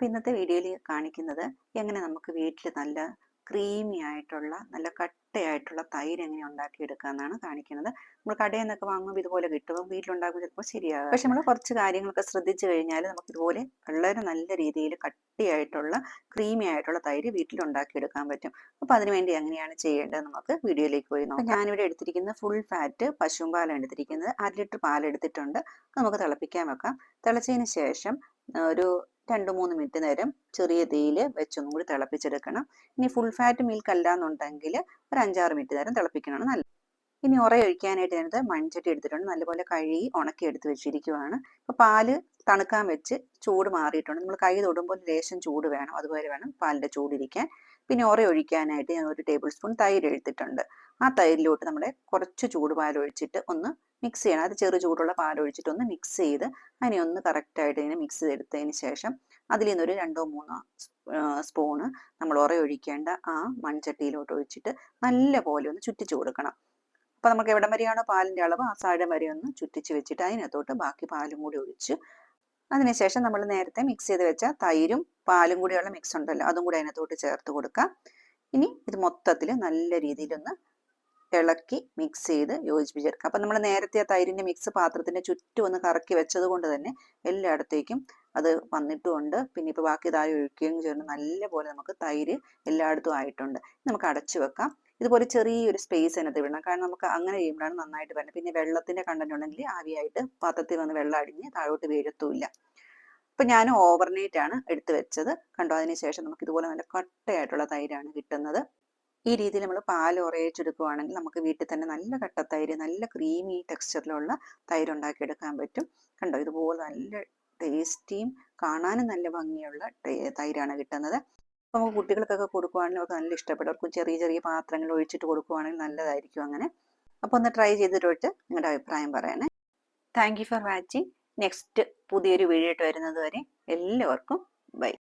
അപ്പോൾ ഇന്നത്തെ വീഡിയോയിൽ കാണിക്കുന്നത് എങ്ങനെ നമുക്ക് വീട്ടിൽ നല്ല ക്രീമി ആയിട്ടുള്ള നല്ല കട്ടയായിട്ടുള്ള തൈര് എങ്ങനെ ഉണ്ടാക്കിയെടുക്കാമെന്നാണ് കാണിക്കുന്നത്. നമ്മൾ കടയിൽ നിന്നൊക്കെ വാങ്ങുമ്പോൾ ഇതുപോലെ കിട്ടുമ്പോൾ വീട്ടിലുണ്ടാക്കുമ്പോൾ ചിലപ്പോൾ ശരിയാകും പക്ഷെ നമ്മൾ കുറച്ച് കാര്യങ്ങളൊക്കെ ശ്രദ്ധിച്ചു കഴിഞ്ഞാൽ നമുക്ക് ഇതുപോലെ വളരെ നല്ല രീതിയിൽ കട്ടിയായിട്ടുള്ള ക്രീമി ആയിട്ടുള്ള തൈര് വീട്ടിലുണ്ടാക്കിയെടുക്കാൻ പറ്റും. അപ്പോൾ അതിനുവേണ്ടി എങ്ങനെയാണ് ചെയ്യേണ്ടത് നമുക്ക് വീഡിയോയിലേക്ക് പോയി നോക്കാം. ഞാനിവിടെ എടുത്തിരിക്കുന്നത് ഫുൾ ഫാറ്റ് പശുവും പാലാണ് എടുത്തിരിക്കുന്നത്. അര ലിറ്റർ പാൽ എടുത്തിട്ടുണ്ട് നമുക്ക് തിളപ്പിക്കാൻ വെക്കാം. തിളച്ചതിന് ശേഷം ഒരു രണ്ട് മൂന്ന് മിനിറ്റ് നേരം ചെറിയ തീയിൽ വെച്ചൊന്നും കൂടി തിളപ്പിച്ചെടുക്കണം. ഇനി ഫുൾ ഫാറ്റ് മിൽക്ക് അല്ല എന്നുണ്ടെങ്കിൽ ഒരു അഞ്ചാറ് മിനിറ്റ് നേരം തിളപ്പിക്കണം. നല്ലത് ഇനി ഉറയൊഴിക്കാനായിട്ട് ഞാനത് മൺചട്ടി എടുത്തിട്ടുണ്ട്. നല്ലപോലെ കഴുകി ഉണക്കി എടുത്ത് വെച്ചിരിക്കുവാണ്. അപ്പോൾ പാൽ തണുക്കാൻ വെച്ച് ചൂട് മാറിയിട്ടുണ്ട്. നമ്മൾ കൈ തൊടുമ്പോൾ ലേശം ചൂട് വേണം. അതുപോലെ വേണം പാലിന്റെ ചൂടിരിക്കാൻ. പിന്നെ ഉറ ഒഴിക്കാനായിട്ട് ഞാൻ ഒരു ടേബിൾ സ്പൂൺ തൈര് എടുത്തിട്ടുണ്ട്. ആ തൈരിലോട്ട് നമ്മുടെ കുറച്ച് ചൂടുപാൽ ഒഴിച്ചിട്ട് ഒന്ന് മിക്സ് ചെയ്യണം. അത് ചെറു ചൂടുള്ള ഒന്ന് മിക്സ് ചെയ്ത് അതിനെ ഒന്ന് കറക്റ്റായിട്ട് ഇങ്ങനെ മിക്സ് ചെയ്തെടുത്തതിന് ശേഷം അതിൽ നിന്നൊരു രണ്ടോ മൂന്നോ സ്പൂണ് നമ്മൾ ഉറ ഒഴിക്കേണ്ട ആ മൺചട്ടിയിലോട്ട് ഒഴിച്ചിട്ട് നല്ല പോലെ ഒന്ന് ചുറ്റിച്ചു കൊടുക്കണം. അപ്പോൾ നമുക്ക് എവിടം വരെയാണോ പാലിന്റെ അളവ്? ആ സാഴം വരെ ഒന്ന് ചുറ്റിച്ച് വെച്ചിട്ട് അതിനകത്തോട്ട് ബാക്കി പാലും കൂടി ഒഴിച്ച് അതിനുശേഷം നമ്മൾ നേരത്തെ മിക്സ് ചെയ്ത് വെച്ച തൈരും പാലും കൂടിയുള്ള മിക്സ് ഉണ്ടല്ലോ അതും കൂടി അതിനകത്തോട്ട് ചേർത്ത് കൊടുക്കാം. ഇനി ഇത് മൊത്തത്തിൽ നല്ല രീതിയിലൊന്ന് ഇളക്കി മിക്സ് ചെയ്ത് യോജിപ്പിച്ചെടുക്കുക. അപ്പം നമ്മൾ നേരത്തെ ആ തൈരിന്റെ മിക്സ് പാത്രത്തിന്റെ ചുറ്റും ഒന്ന് കറക്കി വെച്ചത് കൊണ്ട് തന്നെ എല്ലായിടത്തേക്കും അത് വന്നിട്ടുമുണ്ട് പിന്നെ ഇപ്പോൾ ബാക്കി താഴെ ഒഴിക്കുകയും ചേർന്ന് നല്ല പോലെ നമുക്ക് തൈര് എല്ലായിടത്തും ആയിട്ടുണ്ട്. നമുക്ക് അടച്ചു വെക്കാം. ഇതുപോലെ ചെറിയൊരു സ്പേസ് അതിനകത്ത് വിടണം കാരണം നമുക്ക് അങ്ങനെ ചെയ്യുമ്പോഴാണ് നന്നായിട്ട് വരണം പിന്നെ വെള്ളത്തിന്റെ കണ്ടന്റ് ഉണ്ടെങ്കിൽ ആവിയായിട്ട് പാത്രത്തിൽ വന്ന് വെള്ളം അടിഞ്ഞ് താഴോട്ട് വീഴത്തുമില്ല. അപ്പം ഞാൻ ഓവർനൈറ്റ് ആണ് എടുത്തു വെച്ചത്. കണ്ടോ? അതിന് ശേഷം നമുക്ക് ഇതുപോലെ നല്ല കട്ടയായിട്ടുള്ള തൈരാണ് കിട്ടുന്നത്. ഈ രീതിയിൽ നമ്മൾ പാൽ ഉറയിച്ചെടുക്കുകയാണെങ്കിൽ നമുക്ക് വീട്ടിൽ തന്നെ നല്ല കട്ട തൈര് നല്ല ക്രീമി ടെക്സ്ചറിലുള്ള തൈര് ഉണ്ടാക്കിയെടുക്കാൻ പറ്റും. കണ്ടോ? ഇതുപോലെ നല്ല ടേസ്റ്റിയും കാണാനും നല്ല ഭംഗിയുള്ള തൈരാണ് കിട്ടുന്നത്. അപ്പോൾ നമുക്ക് കുട്ടികൾക്കൊക്കെ കൊടുക്കുവാണെങ്കിൽ അവർക്ക് നല്ല ഇഷ്ടപ്പെടും. അവർക്ക് ചെറിയ ചെറിയ പാത്രങ്ങൾ ഒഴിച്ചിട്ട് കൊടുക്കുവാണെങ്കിൽ നല്ലതായിരിക്കും അങ്ങനെ. അപ്പോൾ ഒന്ന് ട്രൈ ചെയ്തിട്ട് നിങ്ങളുടെ അഭിപ്രായം പറയണേ. Thank you for watching next പുതിയൊരു വീഡിയോ ആയിട്ട് വരുന്നത് വരെ എല്ലാവർക്കും ബൈ